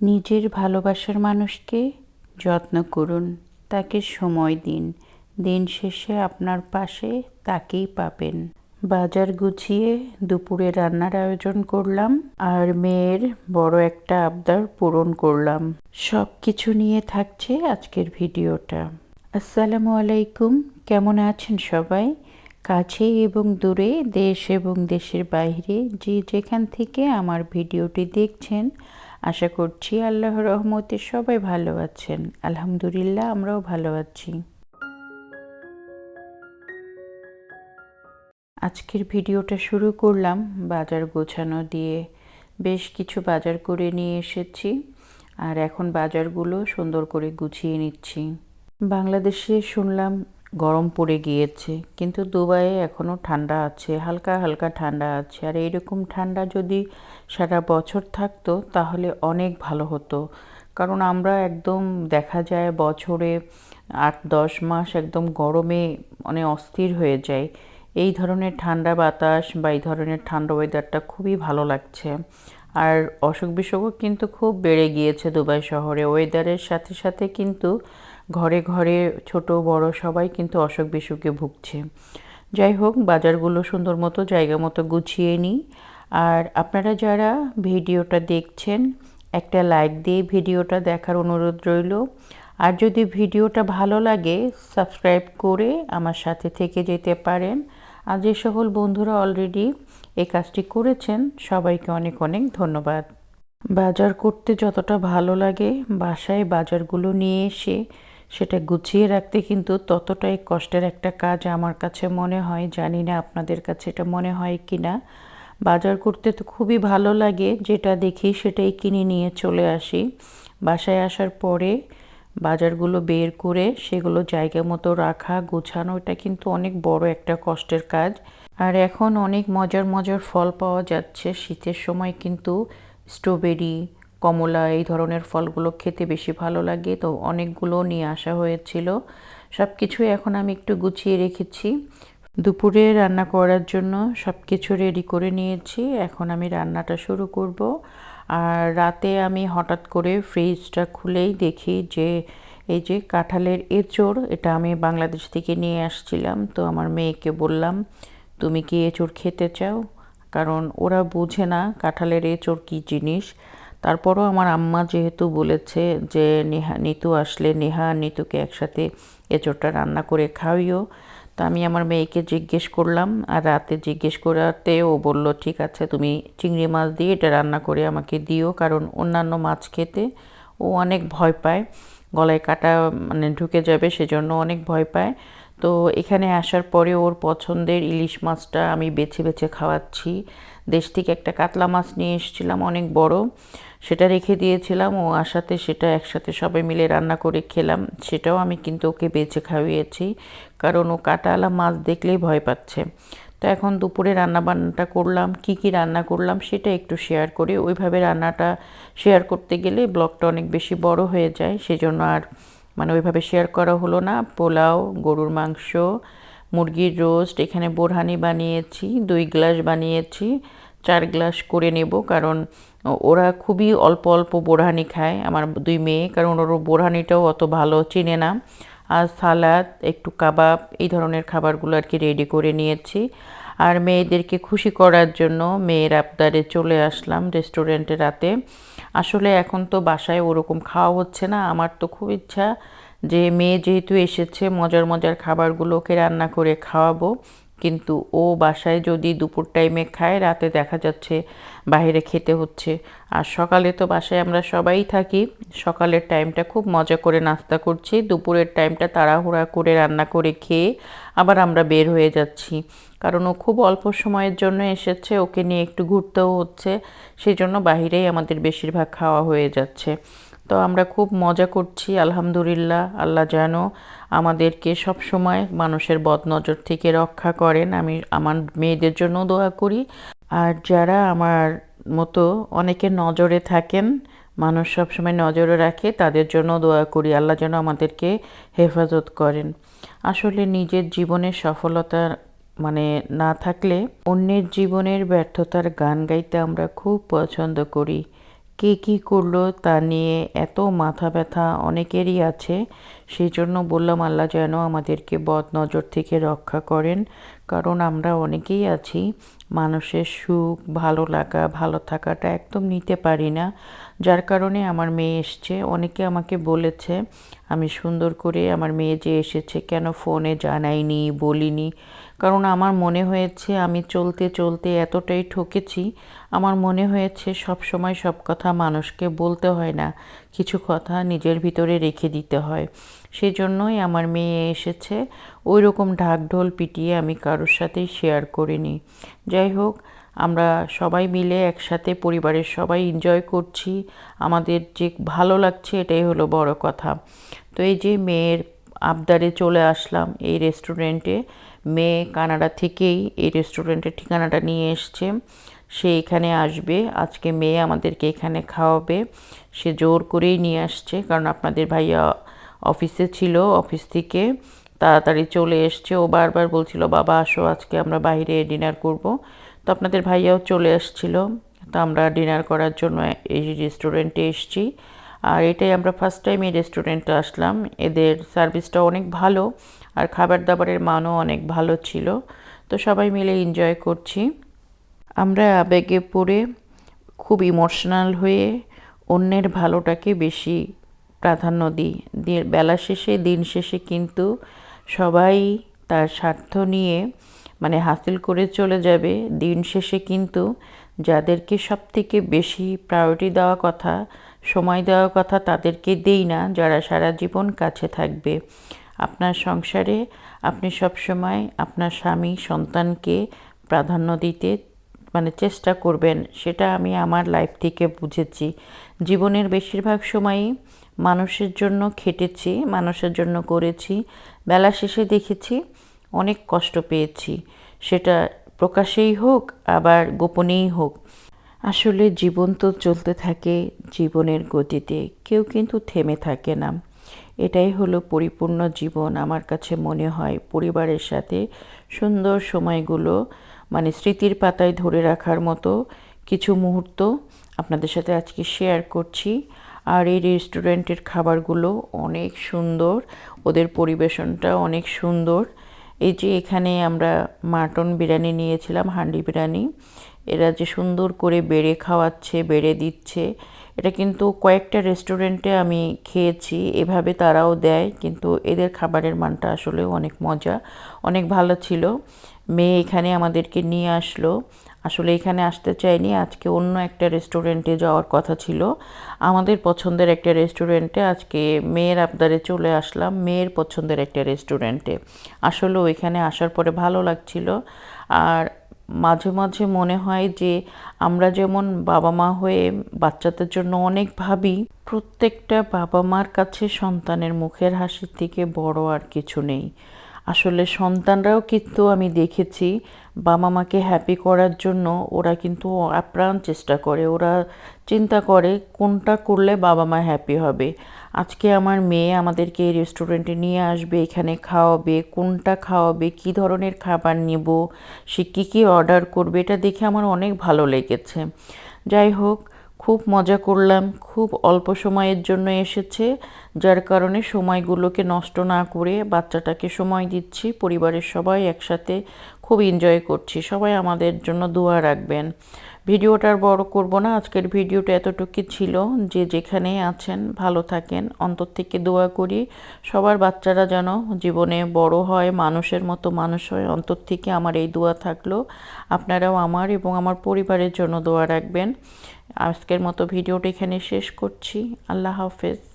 নিজের ভালোবাসার মানুষকে যত্ন করুন, তাকে সময় দিন। দিন শেষে আপনার পাশে তাকেই পাবেন। বাজার গুছিয়ে দুপুরে রান্নার আয়োজন করলাম আর মেয়ের বড় একটা আবদার পূরণ করলাম। সব কিছু নিয়ে থাকছে আজকের ভিডিওটা। আসসালামু আলাইকুম, কেমন আছেন সবাই? কাছে এবং দূরে, দেশ এবং দেশের বাইরে যে যেখান থেকে আমার ভিডিওটি দেখছেন আশা করছি আল্লাহর রহমতে সবাই ভালো আছেন। আলহামদুলিল্লাহ, আমরাও ভালো আছি। আজকের ভিডিওটা শুরু করলাম বাজার গোছানো দিয়ে। বেশ কিছু বাজার করে নিয়ে এসেছি আর এখন বাজারগুলো সুন্দর করে গুছিয়ে নিচ্ছি। বাংলাদেশে শুনলাম গরম পড়ে গিয়েছে, কিন্তু দুবাইয়ে এখনও ঠান্ডা আছে, হালকা হালকা ঠান্ডা আছে। আর এইরকম ঠান্ডা যদি সারা বছর থাকতো, তাহলে অনেক ভালো হতো। কারণ আমরা একদম দেখা যায় বছরে আট দশ মাস একদম গরমে মানে অস্থির হয়ে যায় এই ধরনের ঠান্ডা বাতাস বা এই ধরনের ঠান্ডা ওয়েদারটা খুবই ভালো লাগছে। আর অসুখ বিসুখও কিন্তু খুব বেড়ে গিয়েছে দুবাই শহরে। ওয়েদারের সাথে সাথে কিন্তু ঘরে ঘরে ছোট বড় সবাই কিন্তু অসুখ বিসুখে ভুগছে। যাই হোক, বাজারগুলো সুন্দর মতো, জায়গা মতো গুছিয়ে নিই। আর আপনারা যারা ভিডিওটা দেখছেন, একটা লাইক দিয়ে ভিডিওটা দেখার অনুরোধ রইল। আর যদি ভিডিওটা ভালো লাগে, সাবস্ক্রাইব করে আমার সাথে থেকে যেতে পারেন। আর যে সকল বন্ধুরা অলরেডি এই কাজটি করেছেন, সবাইকে অনেক অনেক ধন্যবাদ। বাজার করতে যতটা ভালো লাগে, বাসায় বাজারগুলো নিয়ে এসে সেটা গুছিয়ে রাখতে কিন্তু ততটাই কষ্টের একটা কাজ আমার কাছে মনে হয়। জানি না আপনাদের কাছে এটা মনে হয় কি না বাজার করতে তো খুবই ভালো লাগে, যেটা দেখি সেটাই কিনে নিয়ে চলে আসি। বাসায় আসার পরে বাজারগুলো বের করে সেগুলো জায়গা মতো রাখা, গোছানো, এটা কিন্তু অনেক বড় একটা কষ্টের কাজ। আর এখন অনেক মজার মজার ফল পাওয়া যাচ্ছে। শীতের সময় কিন্তু স্ট্রবেরি কমলা এই ধরনের ফলগুলো খেতে বেশি ভালো লাগে। তো অনেকগুলো নিয়ে আসা হয়েছিল। সব কিছুই এখন আমি একটু গুছিয়ে রেখেছি। দুপুরে রান্না করার জন্য সব কিছু রেডি করে নিয়েছি। এখন আমি রান্নাটা শুরু করব। আর রাতে আমি হঠাৎ করে ফ্রিজটা খুলেই দেখি যে, এই যে কাঁঠালের এঁচড়, এটা আমি বাংলাদেশ থেকে নিয়ে আসছিলাম। তো আমার মেয়েকে বললাম, তুমি কি এঁচড় খেতে চাও? কারণ ওরা বুঝে না কাঁঠালের এঁচড় কী জিনিস। তারপরও আমার আম্মা যেহেতু বলেছে যে নেহা, নিতু আসলে নেহা নিতুকে একসাথে এঁচড়টা রান্না করে খাওয়িও তা আমি আমার মেয়েকে জিজ্ঞেস করলাম আর রাতে জিজ্ঞেস করাতে ও বলল, ঠিক আছে, তুমি চিংড়ি মাছ দিয়ে এটা রান্না করে আমাকে দিও, কারণ অন্যান্য মাছ খেতে ও অনেক ভয় পায়। গলায় কাটা মানে ঢুকে যাবে, সেজন্য অনেক ভয় পায়। তো এখানে আসার পরে ওর পছন্দের ইলিশ মাছটা আমি বেছে বেছে খাওয়াচ্ছি। দেশ থেকে একটা কাতলা মাছ নিয়ে এসেছিলাম, অনেক বড়। সেটা রেখে দিয়েছিলাম, ও আসাতে সেটা একসাথে সবাই মিলে রান্না করে খেলাম। সেটাও আমি কিন্তু ওকে বেছে খাওয়িয়েছি কারণ ও কাটাওয়ালা মাছ দেখলেই ভয় পাচ্ছে। তো এখন দুপুরে রান্না বান্নাটা করলাম, কি কি রান্না করলাম সেটা একটু শেয়ার করি। ওইভাবে রান্নাটা শেয়ার করতে গেলে ব্লগটা অনেক বেশি বড় হয়ে যায়, সেজন্য আর মানে ওইভাবে শেয়ার করা হলো না। পোলাও, গরুর মাংস, মুরগির রোস্ট এখানে বোরহানি বানিয়েছি, দুই গ্লাস বানিয়েছি, চার গ্লাস করে নেব, কারণ ওরা খুবই অল্প অল্প বোরহানি খায়, আমার দুই মেয়ে, কারণ ওর বোরহানিটাও অত ভালো চিনে না। আর সালাদ, একটু কাবাব, এই ধরনের খাবারগুলো আর কি রেডি করে নিয়েছি। আর মেয়েদেরকে খুশি করার জন্য মেয়ের আবদারে চলে আসলাম রেস্টুরেন্টে রাতে। আসলে এখন তো বাসায় ওরকম খাওয়া হচ্ছে না, আমার তো খুব ইচ্ছা যে মেয়ে যেহেতু এসেছে, মজার মজার খাবারগুলোকে রান্না করে খাওয়াবো। কিন্তু ও বাসায় যদি দুপুর টাইমে খায়, রাতে দেখা যাচ্ছে বাইরে খেতে হচ্ছে। আর সকালে তো বাসায় আমরা সবাই থাকি। সকালের টাইমটা খুব মজা করে নাস্তা করছি। দুপুরের টাইমটা তাড়াহুড়া করে রান্না করে খেয়ে আবার আমরা বের হয়ে যাচ্ছি। কারণ ও খুব অল্প সময়ের জন্য এসেছে, ওকে নিয়ে একটু ঘুরতেও হচ্ছে। সেই জন্য বাহিরেই আমাদের বেশিরভাগ খাওয়া হয়ে যাচ্ছে। তো আমরা খুব মজা করছি, আলহামদুলিল্লাহ, আল্লাহ যেন আমাদেরকে সব সময় মানুষের বদনজর থেকে রক্ষা করেন। আমি আমার মেয়েদের জন্য দোয়া করি। আর যারা আমার মতো অনেকে নজরে থাকেন, মানুষ সবসময় নজরে রাখে, তাদের জন্য দোয়া করি। আল্লাহ যেন আমাদেরকে হেফাজত করেন। আসলে নিজের জীবনের সফলতা মানে না থাকলে অন্যের জীবনের ব্যর্থতার গান গাইতে আমরা খুব পছন্দ করি। কে কী করল তা নিয়ে এত মাথা ব্যথা অনেকেরই আছে। সেই জন্য বললাম, আল্লাহ যেন আমাদেরকে বদ নজর থেকে রক্ষা করেন, কারণ আমরা অনেকেই আছি, মানুষের সুখ, ভালো লাগা, ভালো থাকাটা একদম নিতে পারি না। যার কারণে আমার মেয়ে এসছে। অনেকে আমাকে বলেছে, আমি সুন্দর করে আমার মেয়ে যে এসেছে কেন ফোনে জানাইনি, বলিনি। কারণ আমার মনে হয়েছে আমি চলতে চলতে এতটাই ঠকেছি, আমার মনে হয়েছে সব সময় সব কথা মানুষকে বলতে হয় না, কিছু কথা নিজের ভিতরে রেখে দিতে হয়। সেই জন্যই আমার মেয়ে এসেছে ওই রকম ঢাকঢোল পিটিয়ে আমি কারোর সাথেই শেয়ার করিনি। যাই হোক, আমরা সবাই মিলে একসাথে পরিবারের সবাই এনজয় করছি, আমাদের যে ভালো লাগছে এটাই হলো বড় কথা। তো এই যে মেয়ের আবদারে চলে আসলাম এই রেস্টুরেন্টে মেয়ে কানাডা থেকেই এই রেস্টুরেন্টের ঠিকানাটা নিয়ে এসছে। সে এখানে আসবে। আজকে মেয়ে আমাদেরকে এখানে খাওয়াবে। সে জোর করেই নিয়ে আসছে কারণ আপনাদের ভাইয়া অফিসে ছিল, অফিস থেকে তাড়াতাড়ি চলে এসছে। ও বারবার বলছিল, বাবা, আসো, আজকে আমরা বাইরে ডিনার করব। তো আপনাদের ভাইয়াও চলে আসছিল তো আমরা ডিনার করার জন্য এই রেস্টুরেন্টে এসছি। আর এটাই আমরা ফার্স্ট টাইম এই রেস্টুরেন্টে আসলাম। এদের সার্ভিসটা অনেক ভালো আর খাবার দাবারের মানও অনেক ভালো ছিল। তো সবাই মিলে এনজয় করছি। আমরা আবেগে পড়ে খুব ইমোশনাল হয়ে অন্যের ভালোটাকে বেশি প্রাধান্য দিই। বেলা শেষে, দিন শেষে কিন্তু সবাই তার স্বার্থ নিয়ে মানে হাসিল করে চলে যাবে। দিন শেষে কিন্তু যাদেরকে সবথেকে বেশি প্রায়োরিটি দেওয়া কথা সময় দেওয়ার কথা তাদেরকে দেই না, যারা সারা জীবন কাছে থাকবে। আপনার সংসারে আপনি সবসময় আপনার স্বামী, সন্তানকে প্রাধান্য দিতে মানে চেষ্টা করবেন, সেটা আমি আমার লাইফ থেকে বুঝেছি। জীবনের বেশিরভাগ সময়ই মানুষের জন্য খেটেছি, মানুষের জন্য করেছি। বেলা শেষে দেখেছি অনেক কষ্ট পেয়েছি। সেটা প্রকাশেই হোক, আবার গোপনেই হোক। আসলে জীবন তো চলতে থাকে জীবনের গতিতে, কেউ কিন্তু থেমে থাকে না। এটাই হলো পরিপূর্ণ জীবন আমার কাছে মনে হয় পরিবারের সাথে সুন্দর সময়গুলো মানে স্মৃতির পাতায় ধরে রাখার মতো কিছু মুহূর্ত আপনাদের সাথে আজকে শেয়ার করছি। আর এই রেস্টুরেন্টের খাবারগুলো অনেক সুন্দর, ওদের পরিবেশনটা অনেক সুন্দর। এই যে এখানে আমরা মাটন বিরিয়ানি নিয়েছিলাম, হান্ডি বিরিয়ানি। এরা যে সুন্দর করে বেড়ে খাওয়াচ্ছে, বেড়ে দিচ্ছে, এটা কিন্তু কয়েকটা রেস্টুরেন্টে আমি খেয়েছি, এভাবে তারাও দেয়, কিন্তু এদের খাবারের মানটা আসলে অনেক মজা, অনেক ভালো ছিল। মেয়ে এখানে আমাদেরকে নিয়ে আসলো। আসলে এখানে আসতে চাইনি, আজকে অন্য একটা রেস্টুরেন্টে যাওয়ার কথা ছিল। আমাদের পছন্দের একটা রেস্টুরেন্টে আজকে মেয়ের আবদারে চলে আসলাম, মেয়ের পছন্দের একটা রেস্টুরেন্টে আসলে ওইখানে আসার পরে ভালো লাগছিল, আর মাঝে মাঝে মনে হয় যে আমরা যেমন বাবা মা হয়ে বাচ্চাদের জন্য অনেক ভাবি, প্রত্যেকটা বাবা মার কাছে সন্তানের মুখের হাসির থেকে বড় আর কিছু নেই। আসলে সন্তানরাও কিন্তু আমি দেখেছি, বাবা মাকে হ্যাপি করার জন্য ওরা কিন্তু আপ্রাণ চেষ্টা করে, ওরা চিন্তা করে কোনটা করলে বাবা মা হ্যাপি হবে। আজকে আমার মেয়ে আমাদেরকে এই রেস্টুরেন্টে নিয়ে আসবে, এখানে খাওয়াবে, কোনটা খাওয়াবে, কি ধরনের খাবার নেব, সে কী কী অর্ডার করবে, এটা দেখে আমার অনেক ভালো লেগেছে। যাই হোক, খুব মজা করলাম, খুব অল্প সময়ের জন্য এসেছে, যার কারণে সময়গুলোকে নষ্ট না করে বাচ্চাটাকে সময় দিচ্ছি, পরিবারের সবাই একসাথে খুব এনজয় করছি, সবাই আমাদের জন্য দোয়া রাখবেন। ভিডিওটা আর বড় করব না, আজকের ভিডিওটা এতটুকু ছিল যে যেখানেই আছেন, ভালো থাকেন, অন্তর থেকে দোয়া করি, সবার বাচ্চারা যেন জীবনে বড় হয়, মানুষের মতো মানুষ হয়, অন্তর থেকে আমার এই দোয়া থাকল। আপনারাও আমার এবং আমার পরিবারের জন্য দোয়া রাখবেন। আজকের মতো ভিডিওটা এখানে শেষ করছি। আল্লাহ হাফেজ।